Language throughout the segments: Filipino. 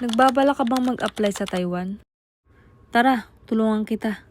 Nagbabala ka bang mag-apply sa Taiwan? Tara, tulungan kita.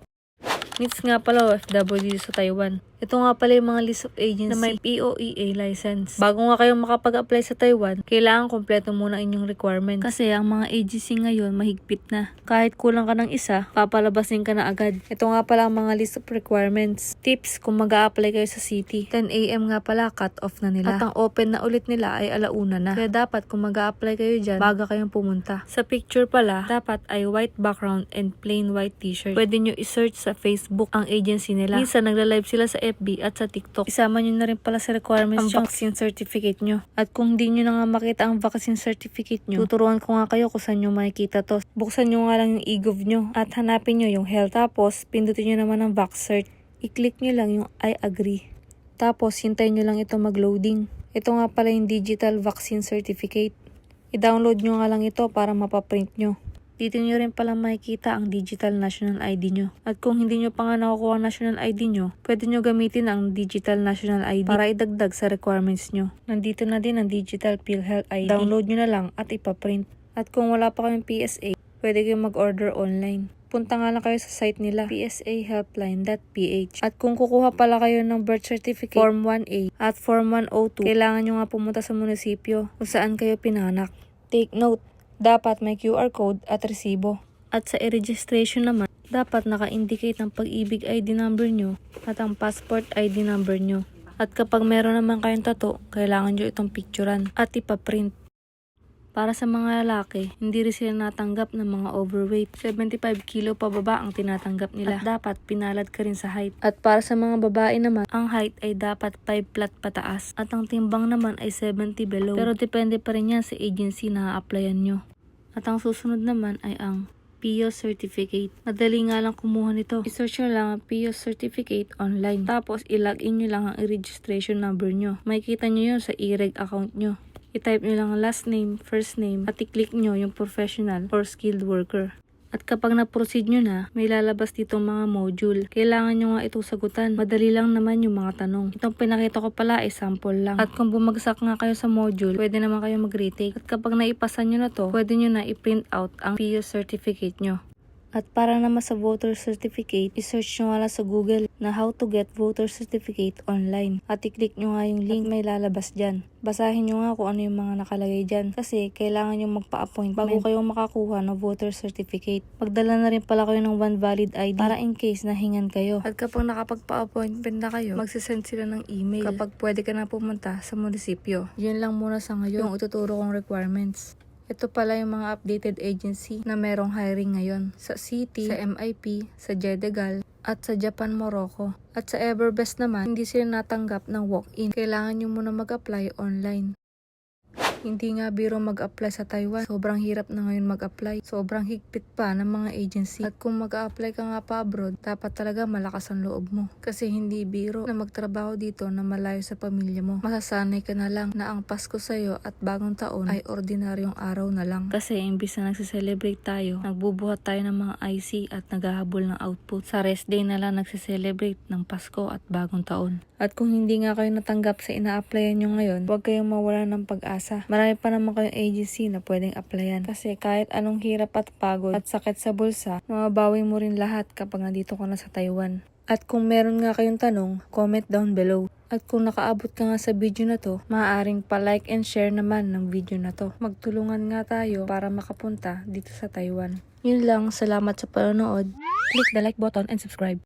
Meets nga pala OFW sa Taiwan. Ito nga pala yung mga list of agency na may POEA license. Bago nga kayo makapag-apply sa Taiwan, kailangan kompleto muna inyong requirements. Kasi ang mga agency ngayon mahigpit na. Kahit kulang ka ng isa, papalabasin ka na agad. Ito nga pala ang mga list of requirements. Tips kung mag apply kayo sa city. 10am nga pala, cut off na nila. At ang open na ulit nila ay alauna na. Kaya dapat kung mag apply kayo dyan, baga kayong pumunta. Sa picture pala, dapat ay white background and plain white t-shirt. Pwede nyo isearch sa Facebook ang agency nila. Minsan nagla-live sila sa FB at sa TikTok. Isama nyo na rin pala sa requirements ang vaccine certificate nyo. At kung di nyo na nga makita ang vaccine certificate nyo, tuturuan ko nga kayo kung saan nyo makikita to. Buksan nyo nga lang yung e-gov nyo at hanapin nyo yung health. Tapos, pindutin nyo naman ang vax cert. I-click nyo lang yung I agree. Tapos, hintayin nyo lang ito mag-loading. Ito nga pala yung digital vaccine certificate. I-download nyo nga lang ito para mapaprint nyo. Dito nyo rin pala makikita ang digital national ID nyo. At kung hindi nyo pa nga nakukuha ang national ID nyo, pwede nyo gamitin ang digital national ID para idagdag sa requirements nyo. Nandito na din ang digital PhilHealth ID. Download nyo na lang at ipaprint. At kung wala pa kayong PSA, pwede kayong mag-order online. Punta nga lang kayo sa site nila, psahelpline.ph. At kung kukuha pala kayo ng birth certificate, Form 1A at Form 102, kailangan nyo nga pumunta sa munisipyo kung saan kayo pinanak. Take note, dapat may QR code at resibo. At sa e-registration naman, dapat naka-indicate ang pag-ibig ID number nyo at ang passport ID number nyo. At kapag meron naman kayong tato, kailangan nyo itong picturean at ipaprint. Para sa mga lalaki, hindi rin sila natanggap ng mga overweight. 75 kilo pababa ang tinatanggap nila. At dapat pinalad ka rin sa height. At para sa mga babae naman, ang height ay dapat 5 flat pataas. At ang timbang naman ay 70 below. Pero depende pa rin yan sa agency na applyan nyo. At ang susunod naman ay ang PO certificate. Madali nga lang kumuha nito. I-search nyo lang ang PO certificate online. Tapos, i-login nyo lang ang registration number nyo. Makikita nyo yun sa e-reg account nyo. I-type nyo lang ang last name, first name, at i-click nyo yung professional or skilled worker. At kapag na-proceed nyo na, may lalabas dito mga module. Kailangan nyo nga itong sagutan. Madali lang naman yung mga tanong. Itong pinakita ko pala ay sample lang. At kung bumagsak nga kayo sa module, pwede naman kayo mag-retake. At kapag naipasa nyo na to, pwede nyo na i-print out ang PO certificate nyo. At para naman sa voter certificate, i-search nyo nga lang sa Google na how to get voter certificate online. At i-click nyo nga yung link may lalabas dyan. Basahin nyo nga kung ano yung mga nakalagay dyan. Kasi kailangan nyo magpa-appointment bago kayo makakuha ng voter certificate. Magdala na rin pala kayo ng one valid ID para in case nahingan kayo. At kapag nakapagpa-appointment na kayo, magsisend sila ng email kapag pwede ka na pumunta sa munisipyo. Yun lang muna sa ngayon yung ituturo kong requirements. Ito pala yung mga updated agency na merong hiring ngayon sa City, sa MIP, sa Jedegal, at sa Japan Morocco. At sa Everbest naman, hindi sila natanggap ng walk-in. Kailangan nyo muna mag-apply online. Hindi nga biro mag-apply sa Taiwan. Sobrang hirap na ngayon mag-apply. Sobrang higpit pa ng mga agency. At kung mag-apply ka nga pa abroad, dapat talaga malakas ang loob mo. Kasi hindi biro na magtrabaho dito na malayo sa pamilya mo. Masasanay ka na lang na ang Pasko sa'yo at bagong taon ay ordinaryong araw na lang. Kasi imbis na nagsiselebrate tayo, nagbubuhat tayo ng mga IC at naghahabol ng output. Sa rest day na lang nagsiselebrate ng Pasko at bagong taon. At kung hindi nga kayo natanggap sa ina-applyan nyo ngayon, huwag kayong mawala ng pag-asa. Marami pa naman kayong agency na pwedeng applyan. Kasi kahit anong hirap at pagod at sakit sa bulsa, mababawi mo rin lahat kapag nandito ka na sa Taiwan. At kung meron nga kayong tanong, comment down below. At kung nakaabot ka nga sa video na to, maaaring pa-like and share naman ng video na to. Magtulungan nga tayo para makapunta dito sa Taiwan. Yun lang, salamat sa panonood. Click the like button and subscribe.